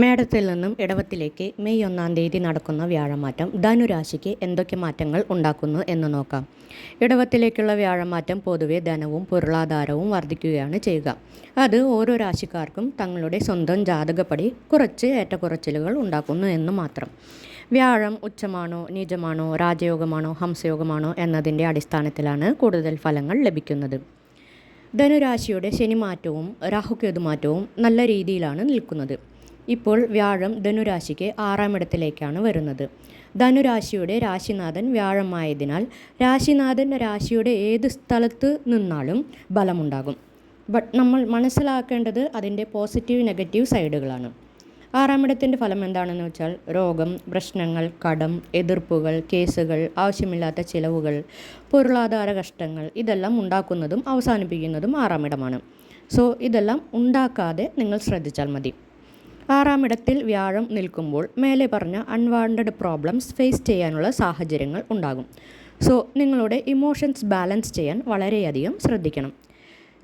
മേടത്തിൽ നിന്നും ഇടവത്തിലേക്ക് മെയ് ഒന്നാം തീയതി നടക്കുന്ന വ്യാഴമാറ്റം ധനുരാശിക്ക് എന്തൊക്കെ മാറ്റങ്ങൾ ഉണ്ടാക്കുന്നു എന്ന് നോക്കാം. ഇടവത്തിലേക്കുള്ള വ്യാഴമാറ്റം പൊതുവെ ധനവും പൊരുളാധാരവും വർദ്ധിക്കുകയാണ് ചെയ്യുക. അത് ഓരോ രാശിക്കാർക്കും തങ്ങളുടെ സ്വന്തം ജാതകപ്പടി കുറച്ച് ഏറ്റക്കുറച്ചിലുകൾ ഉണ്ടാക്കുന്നു എന്ന് മാത്രം. വ്യാഴം ഉച്ചമാണോ നീചമാണോ രാജയോഗമാണോ ഹംസയോഗമാണോ എന്നതിന്റെ അടിസ്ഥാനത്തിലാണ് കൂടുതൽ ഫലങ്ങൾ ലഭിക്കുന്നത്. ധനുരാശിയുടെ ശനിമാറ്റവും രാഹുകേതുമാറ്റവും നല്ല രീതിയിലാണ് നിൽക്കുന്നത്. ഇപ്പോൾ വ്യാഴം ധനുരാശിക്ക് ആറാം ഇടത്തിലേക്കാണ് വരുന്നത്. ധനുരാശിയുടെ രാശിനാഥൻ വ്യാഴമായതിനാൽ രാശിനാഥൻ രാശിയുടെ ഏത് സ്ഥലത്ത് നിന്നാലും ബലമുണ്ടാകും ബട്ട് നമ്മൾ മനസ്സിലാക്കേണ്ടത് അതിന്റെ പോസിറ്റീവ് നെഗറ്റീവ് സൈഡുകളാണ്. ആറാമിടത്തിന്റെ ഫലം എന്താണെന്ന് വെച്ചാൽ രോഗം പ്രശ്നങ്ങൾ കടം എതിർപ്പുകൾ കേസുകൾ ആവശ്യമില്ലാത്ത ചിലവുകൾ പൊരുളാധാര കഷ്ടങ്ങൾ ഇതെല്ലാം ഉണ്ടാക്കുന്നതും അവസാനിപ്പിക്കുന്നതും ആറാമിടമാണ് സോ ഇതെല്ലാം ഉണ്ടാക്കാതെ നിങ്ങൾ ശ്രദ്ധിച്ചാൽ മതി. ആറാമിടത്തിൽ വ്യാഴം നിൽക്കുമ്പോൾ മേലെ പറഞ്ഞ അൺവാണ്ടഡ് പ്രോബ്ലംസ് ഫേസ് ചെയ്യാനുള്ള സാഹചര്യങ്ങൾ ഉണ്ടാകും. സോ നിങ്ങളുടെ ഇമോഷൻസ് ബാലൻസ് ചെയ്യാൻ വളരെയധികം ശ്രദ്ധിക്കണം.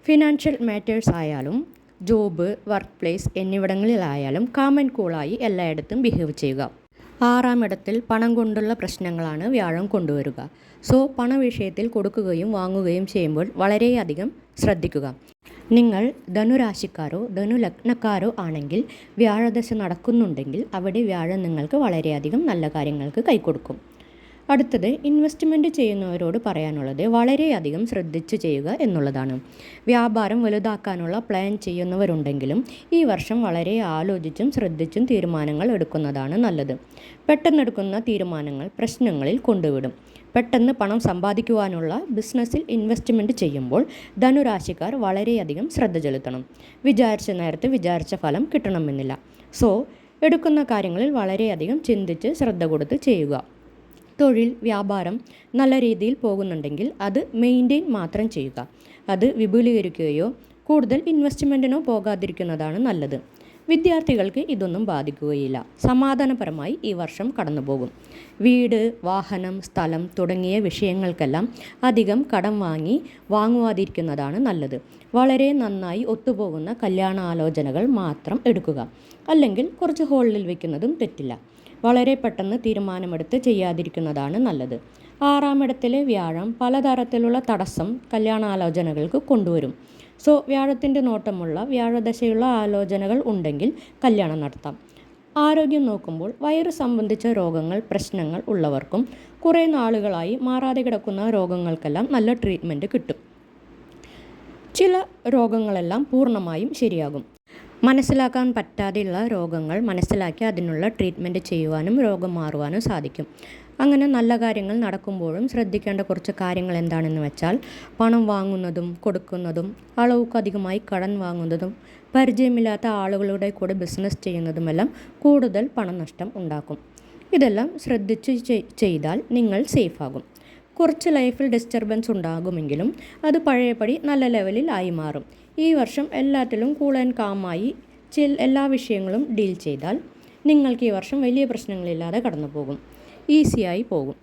ഫിനാൻഷ്യൽ മാറ്റേഴ്സ് ആയാലും ജോബ് വർക്ക് പ്ലേസ് എന്നിവിടങ്ങളിലായാലും കാമൻ കൂളായി എല്ലായിടത്തും ബിഹേവ് ചെയ്യുക. ആറാമിടത്തിൽ പണം കൊണ്ടുള്ള പ്രശ്നങ്ങളാണ് വ്യാഴം കൊണ്ടുവരിക. സോ പണവിഷയത്തിൽ കൊടുക്കുകയും വാങ്ങുകയും ചെയ്യുമ്പോൾ വളരെയധികം ശ്രദ്ധിക്കുക. നിങ്ങൾ ധനുരാശിക്കാരോ ധനുലഗ്നക്കാരോ ആണെങ്കിൽ വ്യാഴദശ നടക്കുന്നുണ്ടെങ്കിൽ അവിടെ വ്യാഴം നിങ്ങൾക്ക് വളരെയധികം നല്ല കാര്യങ്ങൾക്ക് കൈക്കൊടുക്കും അടുത്തത് ഇൻവെസ്റ്റ്മെന്റ് ചെയ്യുന്നവരോട് പറയാനുള്ളത് വളരെയധികം ശ്രദ്ധിച്ച് ചെയ്യുക എന്നുള്ളതാണ്. വ്യാപാരം വലുതാക്കാനുള്ള പ്ലാൻ ചെയ്യുന്നവരുണ്ടെങ്കിലും ഈ വർഷം വളരെ ആലോചിച്ചും ശ്രദ്ധിച്ചും തീരുമാനങ്ങൾ എടുക്കുന്നതാണ് നല്ലത്. പെട്ടെന്നെടുക്കുന്ന തീരുമാനങ്ങൾ പ്രശ്നങ്ങളിൽ കൊണ്ടുവിടും. പെട്ടെന്ന് പണം സമ്പാദിക്കുവാനുള്ള ബിസിനസ്സിൽ ഇൻവെസ്റ്റ്മെന്റ് ചെയ്യുമ്പോൾ ധനുരാശിക്കാർ വളരെയധികം ശ്രദ്ധ ചെലുത്തണം. വിചാരിച്ച നേരത്തെ വിചാരിച്ച ഫലം കിട്ടണമെന്നില്ല. സോ എടുക്കുന്ന കാര്യങ്ങളിൽ വളരെയധികം ചിന്തിച്ച് ശ്രദ്ധ കൊടുത്ത് ചെയ്യുക. തൊഴിൽ വ്യാപാരം നല്ല രീതിയിൽ പോകുന്നുണ്ടെങ്കിൽ അത് മെയിന്റെയിൻ മാത്രം ചെയ്യുക. അത് വിപുലീകരിക്കുകയോ കൂടുതൽ ഇൻവെസ്റ്റ്മെന്റിനോ പോകാതിരിക്കുന്നതാണ് നല്ലത്. വിദ്യാർത്ഥികൾക്ക് ഇതൊന്നും ബാധിക്കുകയില്ല. സമാധാനപരമായി ഈ വർഷം കടന്നുപോകും. വീട് വാഹനം സ്ഥലം തുടങ്ങിയ വിഷയങ്ങൾക്കെല്ലാം അധികം കടം വാങ്ങി വാങ്ങുവാതിരിക്കുന്നതാണ് നല്ലത്. വളരെ നന്നായി ഒത്തുപോകുന്ന കല്യാണാലോചനകൾ മാത്രം എടുക്കുക. അല്ലെങ്കിൽ കുറച്ച് ഹോളിൽ വയ്ക്കുന്നതും തെറ്റില്ല. വളരെ പെട്ടെന്ന് തീരുമാനമെടുത്ത് ചെയ്യാതിരിക്കുന്നതാണ് നല്ലത്. ആറാമിടത്തിലെ വ്യാഴം പലതരത്തിലുള്ള തടസ്സം കല്യാണാലോചനകൾക്ക് കൊണ്ടുവരും. സോ വ്യാഴത്തിന്റെ നോട്ടമുള്ള വ്യാഴദശയുള്ള ആലോചനകൾ ഉണ്ടെങ്കിൽ കല്യാണം നടത്താം. ആരോഗ്യം നോക്കുമ്പോൾ വയറ് സംബന്ധിച്ച രോഗങ്ങൾ പ്രശ്നങ്ങൾ ഉള്ളവർക്കും കുറേ നാളുകളായി മാറാതെ കിടക്കുന്ന രോഗങ്ങൾക്കെല്ലാം നല്ല ട്രീറ്റ്മെന്റ് കിട്ടും. ചില രോഗങ്ങളെല്ലാം പൂർണമായും ശരിയാകും. മനസ്സിലാക്കാൻ പറ്റാതെയുള്ള രോഗങ്ങൾ മനസ്സിലാക്കി അതിനുള്ള ട്രീറ്റ്മെന്റ് ചെയ്യുവാനും രോഗം മാറുവാനും സാധിക്കും. അങ്ങനെ നല്ല കാര്യങ്ങൾ നടക്കുമ്പോഴും ശ്രദ്ധിക്കേണ്ട കുറച്ച് കാര്യങ്ങൾ എന്താണെന്ന് വെച്ചാൽ പണം വാങ്ങുന്നതും കൊടുക്കുന്നതും അളവുക്കധികമായി കടം വാങ്ങുന്നതും പരിചയമില്ലാത്ത ആളുകളുടെ കൂടെ ബിസിനസ് ചെയ്യുന്നതുമെല്ലാം കൂടുതൽ പണനഷ്ടം ഉണ്ടാക്കും. ഇതെല്ലാം ശ്രദ്ധിച്ച് ചെയ്താൽ നിങ്ങൾ സേഫാകും കുറച്ച് ലൈഫിൽ ഡിസ്റ്റർബൻസ് ഉണ്ടാകുമെങ്കിലും അത് പഴയപടി നല്ല ലെവലിൽ ആയി മാറും. ഈ വർഷം എല്ലാത്തിലും കൂൾ ആൻഡ് കാമായി ചിൽ എല്ലാ വിഷയങ്ങളും ഡീൽ ചെയ്താൽ നിങ്ങൾക്ക് ഈ വർഷം വലിയ പ്രശ്നങ്ങളില്ലാതെ കടന്നു പോകും ഈസിയായി പോകും.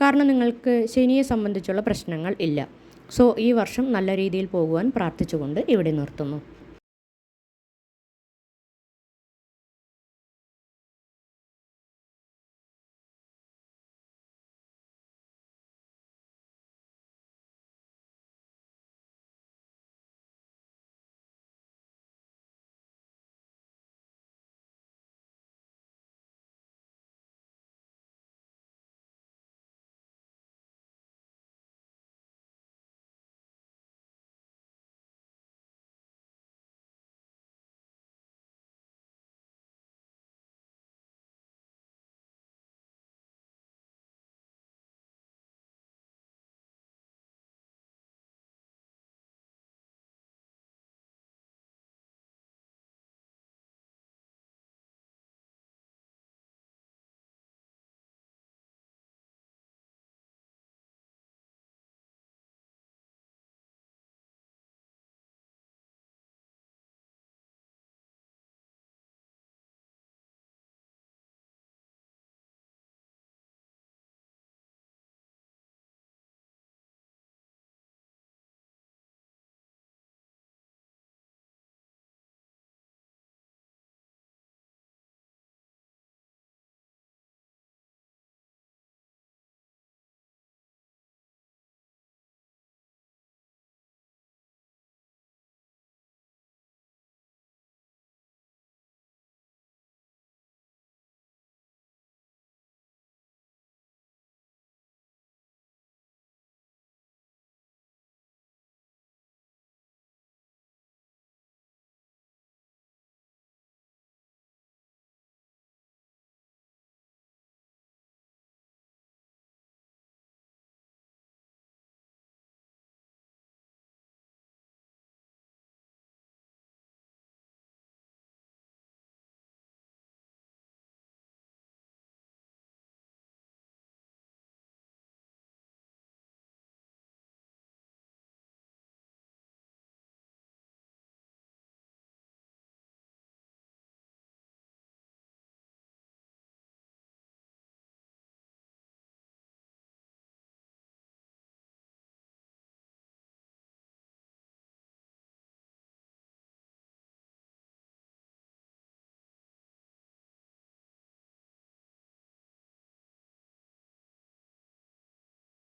കാരണം നിങ്ങൾക്ക് ശനിയെ സംബന്ധിച്ചുള്ള പ്രശ്നങ്ങൾ ഇല്ല. സോ ഈ വർഷം നല്ല രീതിയിൽ പോകുവാൻ പ്രാർത്ഥിച്ചുകൊണ്ട് ഇവിടെ നിർത്തുന്നു.